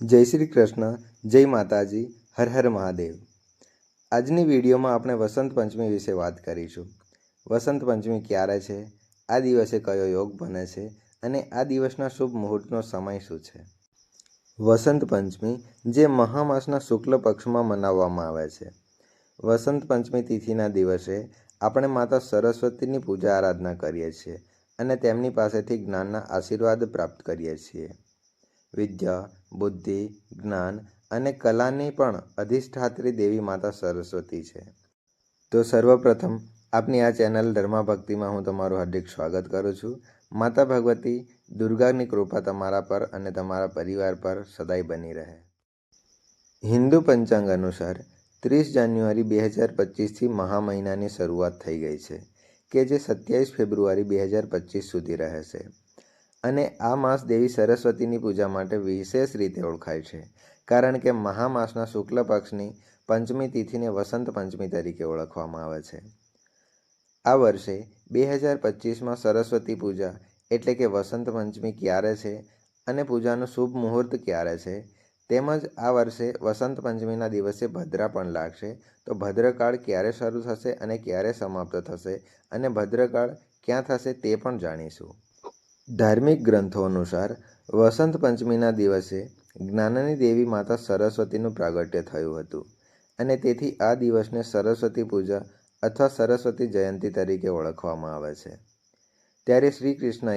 જય શ્રી કૃષ્ણ, જય માતાજી, હર હર મહાદેવ. આજની વિડીયોમાં આપણે વસંત પંચમી વિશે વાત કરીશું. વસંત પંચમી ક્યારે છે? આ દિવસે કયો યોગ બને છે? અને આ દિવસના શુભ મુહૂર્તનો સમય શું છે? વસંત પંચમી, જે મહામાસના શુક્લ પક્ષમાં મનાવવામાં આવે છે. વસંત પંચમી તિથિના દિવસે આપણે માતા સરસ્વતીની પૂજા આરાધના કરીએ છીએ અને તેમની પાસેથી જ્ઞાનના આશીર્વાદ પ્રાપ્ત કરીએ છીએ. વિદ્યા, બુદ્ધિ, જ્ઞાન અને કલાની પણ અધિષ્ઠાત્રી દેવી માતા સરસ્વતી છે. તો સર્વપ્રથમ આપની આ ચેનલ ધર્મા ભક્તિમાં હું તમારું હાર્દિક સ્વાગત કરું છું. માતા ભગવતી, દુર્ગાની કૃપા તમારા પર અને તમારા પરિવાર પર સદાય બની રહે. હિન્દુ પંચાંગ અનુસાર ત્રીસ જાન્યુઆરી બે હજાર પચીસથી મહા મહિનાની શરૂઆત થઈ ગઈ છે, કે જે સત્યાવીસ ફેબ્રુઆરી બે હજાર પચીસ સુધી રહેશે. અને આ માસ દેવી સરસ્વતીની પૂજા માટે વિશેષ રીતે ઓળખાય છે. કારણ કે મહામાસના શુક્લ પક્ષની પંચમી તિથિને વસંત પંચમી તરીકે ઓળખવામાં આવે છે. આ વર્ષે બે હજાર પચીસમાં સરસ્વતી પૂજા એટલે કે વસંત પંચમી ક્યારે છે અને પૂજાનું શુભ મુહૂર્ત ક્યારે છે તેમજ આ વર્ષે વસંત પંચમીના દિવસે ભદ્રા પણ લાગશે. તો ભદ્રકાળ ક્યારે શરૂ થશે અને ક્યારે સમાપ્ત થશે અને ભદ્રકાળ ક્યાં થશે તે પણ જાણીશું. ધાર્મિક ગ્રંથો અનુસાર, વસંત પંચમીના દિવસે જ્ઞાનની દેવી માતા સરસ્વતીનું પ્રાગટ્ય થયું હતું અને તેથી આ દિવસને સરસ્વતી પૂજા અથવા સરસ્વતી જયંતી તરીકે ઓળખવામાં આવે છે. ત્યારે શ્રી કૃષ્ણએ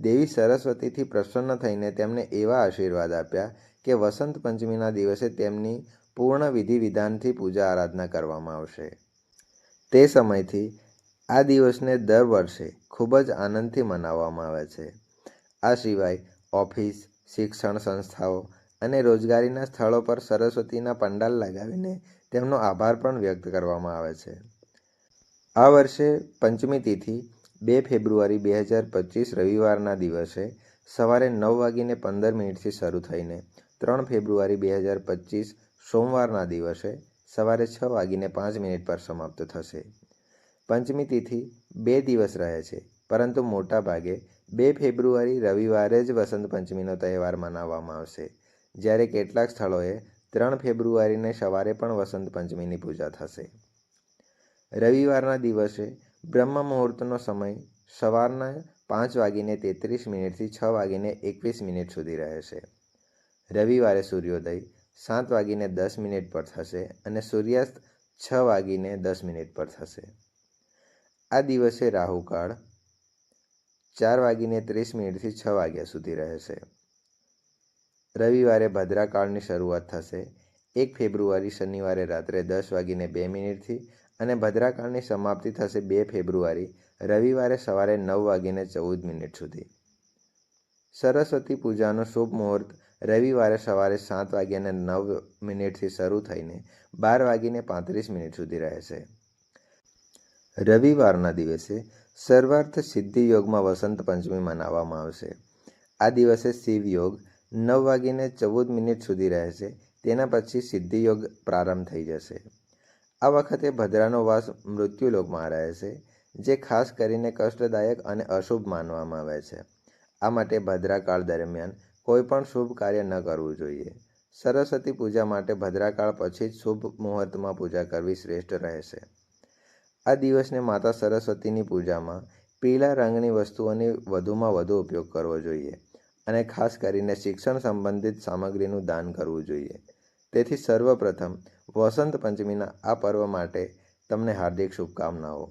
દેવી સરસ્વતીથી પ્રસન્ન થઈને તેમને એવા આશીર્વાદ આપ્યા કે વસંત પંચમીના દિવસે તેમની પૂર્ણ વિધિ વિધાનથી પૂજા આરાધના કરવામાં આવશે. તે સમયથી આ દિવસને દર વર્ષે ખૂબ જ આનંદથી મનાવવામાં આવે છે. આ સિવાય ઓફિસ, શિક્ષણ સંસ્થાઓ અને રોજગારીના સ્થળો પર સરસ્વતીના પંડાલ લગાવીને તેમનો આભાર પણ વ્યક્ત કરવામાં આવે છે. આ વર્ષે પંચમી તિથિ, બે ફેબ્રુઆરી બે હજાર પચીસ રવિવારના દિવસે સવારે નવ વાગીને પંદર મિનિટથી શરૂ થઈને ત્રણ ફેબ્રુઆરી બે હજાર પચીસ સોમવારના દિવસે સવારે છ વાગીને પાંચ મિનિટ પર સમાપ્ત થશે. પંચમી તિથિ બે દિવસ રહે છે, પરંતુ મોટા ભાગે બે ફેબ્રુઆરી, રવિવારે જ વસંત પંચમીનો તહેવાર મનાવવામાં આવશે. જ્યારે કેટલાક સ્થળોએ ત્રણ ફેબ્રુઆરીને સવારે પણ વસંત પંચમીની પૂજા થશે. રવિવારના દિવસે બ્રહ્મ મુહૂર્તનો સમય સવારના પાંચ વાગીને તેત્રીસ મિનિટથી છ વાગીને એકવીસ મિનિટ સુધી રહેશે રવિવારે સૂર્યોદય સાત વાગીને દસ મિનિટ પર થશે અને સૂર્યાસ્ત છ વાગીને દસ મિનિટ પર થશે. આ દિવસે રાહુકાળ ચાર વાગીને ત્રીસ મિનિટથી છ વાગ્યા સુધી રહેશે. રવિવારે ભદ્રાકાળની શરૂઆત થશે. એક ફેબ્રુઆરી શનિવારે રાત્રે દસ વાગીને બે મિનિટથી અને ભદ્રાકાળની સમાપ્તિ થશે બે ફેબ્રુઆરી, રવિવારે સવારે નવ વાગીને ચૌદ મિનિટ સુધી. સરસ્વતી પૂજાનો શુભ મુહૂર્ત રવિવારે સવારે સાત વાગ્યાને નવ મિનિટથી શરૂ થઈને બાર વાગીને પાંત્રીસ મિનિટ સુધી રહેશે. રવિવારના દિવસે સર્વાર્થ સિદ્ધિ યોગમાં વસંત પંચમી મનાવવામાં આવશે. આ દિવસે શિવ યોગ નવ વાગીને ચૌદ મિનિટ સુધી રહેશે, તેના પછી સિદ્ધિ યોગ પ્રારંભ થઈ જશે. આ વખતે ભદ્રાનો વાસ મૃત્યુલોકમાં રહેશે જે ખાસ કરીને કષ્ટદાયક અને અશુભ માનવામાં આવે છે. આ માટે ભદ્રાકાળ દરમિયાન કોઈ પણ શુભ કાર્ય ન કરવું જોઈએ. સરસ્વતી પૂજા માટે ભદ્રાકાળ પછી જ શુભ મુહૂર્તમાં પૂજા કરવી શ્રેષ્ઠ રહેશે. આ દિવસને માતા સરસ્વતીની પૂજામાં પીળા રંગની વસ્તુઓની વધુમાં વધુ ઉપયોગ કરવો જોઈએ અને ખાસ કરીને શિક્ષણ સંબંધિત સામગ્રીનું દાન કરવું જોઈએ. તેથી સર્વપ્રથમ વસંત પંચમીના આ પર્વ માટે તમને હાર્દિક શુભકામનાઓ.